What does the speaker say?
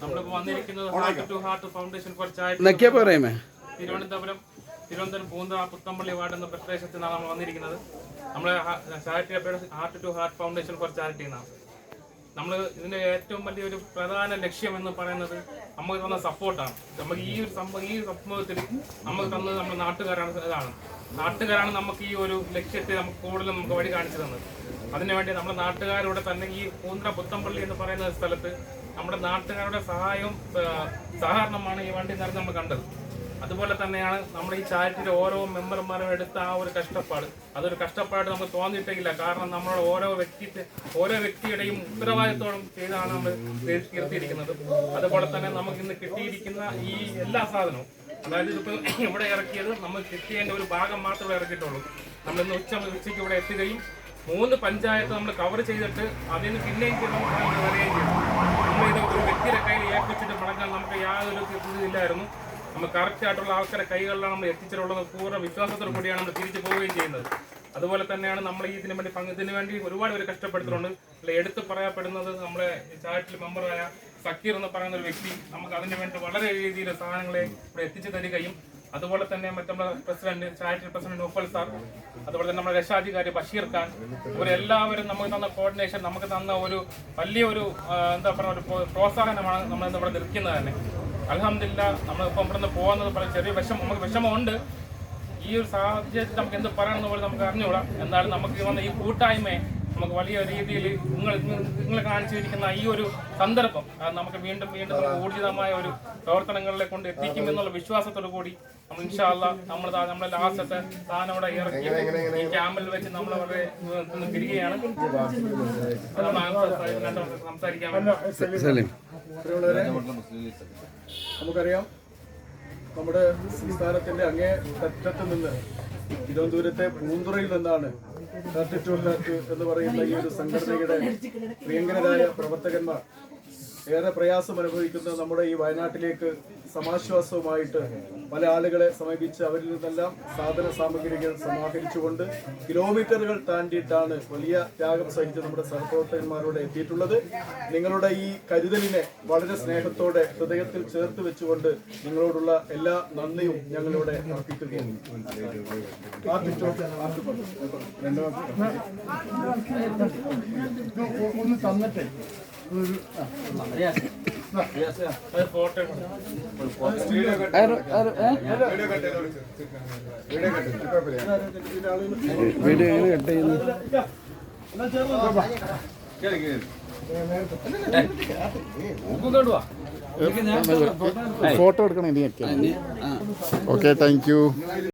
നമ്മളിപ്പോ വന്നിരിക്കുന്നത് heart to heart foundation for charity Thiruvananthapuram Thiruvananthapuram Poontha Puthampally ward എന്ന പ്രദേശത്ത് നിന്നാണ് നമ്മൾ വന്നിരിക്കുന്നത്. നമ്മൾ charity heart to heart foundation for charity എന്നാണ്. നമ്മൾ ഇതിന്റെ ഏറ്റവും വലിയൊരു പ്രധാന ലക്ഷ്യം എന്ന് പറയുന്നത് നമുക്ക് തന്ന സപ്പോർട്ടാണ് നമുക്ക് ഈ ഒരു സംഭവം ഈ സംഭവത്തിൽ നമുക്ക് തന്നത് നമ്മുടെ നാട്ടുകാരാണ് ഇതാണ്. നാട്ടുകാരാണ് നമുക്ക് ഈ ഒരു ലക്ഷ്യത്തെ നമുക്ക് കൂടുതലും നമുക്ക് വഴി കാണിച്ചു തന്നത്. അതിനുവേണ്ടി നമ്മുടെ നാട്ടുകാരോട് തന്നെ ഈ പൂന്തറ പുത്തമ്പള്ളി എന്ന് പറയുന്ന സ്ഥലത്ത് നമ്മുടെ നാട്ടുകാരുടെ സഹായവും സഹകരണമാണ് ഈ വണ്ടി നിറഞ്ഞ് നമ്മൾ കണ്ടത്. അതുപോലെ തന്നെയാണ് നമ്മുടെ ഈ ചാരിറ്റിയുടെ ഓരോ മെമ്പർമാരും എടുത്ത ആ ഒരു കഷ്ടപ്പാട്. അതൊരു കഷ്ടപ്പാട് നമുക്ക് തോന്നിയിട്ടില്ല. കാരണം നമ്മുടെ ഓരോ വ്യക്തി ഓരോ വ്യക്തിയുടെയും ഉത്തരവാദിത്തോളം ചെയ്താണ് നമ്മൾ തീർത്തിയിരിക്കുന്നത് അതുപോലെ തന്നെ നമുക്ക് ഇന്ന് കിട്ടിയിരിക്കുന്ന ഈ എല്ലാ സാധനവും അതായത് ഇതിപ്പോൾ ഇവിടെ ഇറക്കിയത് നമ്മൾ കിട്ടിയതിന്റെ ഒരു ഭാഗം മാത്രമേ ഇറക്കിയിട്ടുള്ളൂ. നമ്മൾ ഇന്ന് ഉച്ച ഉച്ചയ്ക്ക് ഇവിടെ എത്തുകയും മൂന്ന് പഞ്ചായത്ത് നമ്മൾ കവർ ചെയ്തിട്ട് അതിന് പിന്നെയും ചെയ്യണം വരികയും ചെയ്തു. നമ്മളിത് ഒരു വ്യക്തിയുടെ കയ്യിൽ ഏൽപ്പിച്ചിട്ട് മടങ്ങാൻ നമുക്ക് യാതൊരു ഇതില്ലായിരുന്നു നമ്മൾ കറക്റ്റ് ആയിട്ടുള്ള ആൾക്കാരെ കൈകളിലാണ് നമ്മൾ എത്തിച്ചിട്ടുള്ളത്. പൂർണ വിശ്വാസത്തോടു കൂടിയാണ് നമ്മൾ തിരിച്ചു പോവുകയും ചെയ്യുന്നത്. അതുപോലെ തന്നെയാണ് നമ്മൾ ഇതിനു വേണ്ടി ഇതിനു വേണ്ടി ഒരുപാട് പേര് കഷ്ടപ്പെടുത്തുന്നുണ്ട് അല്ലെ എടുത്തു പറയപ്പെടുന്നത് നമ്മളെ ചാറ്റിൽ മെമ്പറായ സക്കീർ എന്ന് പറയുന്ന ഒരു വ്യക്തി നമുക്ക് അതിനു വേണ്ടി വളരെ രീതിയിൽ സാധനങ്ങളെ ഇവിടെ എത്തിച്ചു തരികയും അതുപോലെ തന്നെ മറ്റേ നമ്മുടെ president charity president Noufal sir അതുപോലെ തന്നെ നമ്മുടെ രക്ഷാധികാരി ബഷീർ ഖാൻ ഇവരെല്ലാവരും നമുക്ക് തന്ന കോർഡിനേഷൻ നമുക്ക് തന്ന ഒരു വലിയൊരു എന്താ പറയുക ഒരു പ്രോ- പ്രോത്സാഹനമാണ് നമ്മൾ ഇവിടെ നിൽക്കുന്നത് തന്നെ. അലഹമില്ല നമ്മളിപ്പോൾ ഇവിടെ നിന്ന് പോകുന്നത് പറഞ്ഞ ചെറിയ വിഷമം നമുക്ക് വിഷമമുണ്ട്. ഈ ഒരു സാഹചര്യത്തിൽ നമുക്ക് എന്ത് പറയണമെന്ന് പോലും നമുക്ക് അറിഞ്ഞുകൂടാ. എന്നാലും നമുക്ക് വന്ന ഈ കൂട്ടായ്മയെ നമുക്ക് വലിയ രീതിയിൽ നിങ്ങൾ നിങ്ങൾ കാണിച്ചു കാണിച്ചിരിക്കുന്ന ഈ ഒരു സന്ദർഭം നമുക്ക് വീണ്ടും വീണ്ടും ഊർജിതമായ ഒരു പ്രവർത്തനങ്ങളിലെ കൊണ്ട് എത്തിക്കുമെന്നുള്ള വിശ്വാസത്തോടു കൂടി നമ്മൾ ഇൻഷാല്ല നമ്മൾ നമ്മുടെ ലാസ്റ്റത്തെ സാധനം അവിടെ ഇറക്കി ഈ ക്യാമ്പിൽ വെച്ച് നമ്മൾ അവിടെ നിന്ന് തിരികെയാണ്. സംസാരിക്കാൻ നമുക്കറിയാം നമ്മുടെ സംസ്ഥാനത്തിന്റെ അങ്ങേ തറ്റത്ത് നിന്ന് തിരുവനന്തപുരത്തെ പൂന്തുറയിൽ നിന്നാണ് ഹാർട്ട് ടു എന്ന് പറയുന്ന ഈ ഒരു സംഘടനയുടെ പ്രിയങ്കരായ പ്രവർത്തകന്മാർ. ഏറെ പ്രയാസം അനുഭവിക്കുന്ന നമ്മുടെ ഈ വയനാട്ടിലേക്ക് സമാശ്വാസവുമായിട്ട് പല ആളുകളെ സമീപിച്ച് അവരിൽ നിന്നെല്ലാം സാധന സാമഗ്രികൾ സമാഹരിച്ചുകൊണ്ട് കിലോമീറ്ററുകൾ താണ്ടിയിട്ടാണ് വലിയ ത്യാഗം സഹിച്ച് നമ്മുടെ സഹപ്രവർത്തകന്മാരോട് എത്തിയിട്ടുള്ളത് നിങ്ങളുടെ ഈ കരുതലിനെ വളരെ സ്നേഹത്തോടെ ഹൃദയത്തിൽ ചേർത്ത് വെച്ചുകൊണ്ട് നിങ്ങളോടുള്ള എല്ലാ നന്ദിയും ഞങ്ങളിവിടെ അർപ്പിക്കുകയാണ് ഒന്ന് തന്നിട്ടേ വീഡിയോ എങ്ങനെ കട്ട് ചെയ്യുന്നു ഫോട്ടോ എടുക്കണം ഇനി. Okay thank you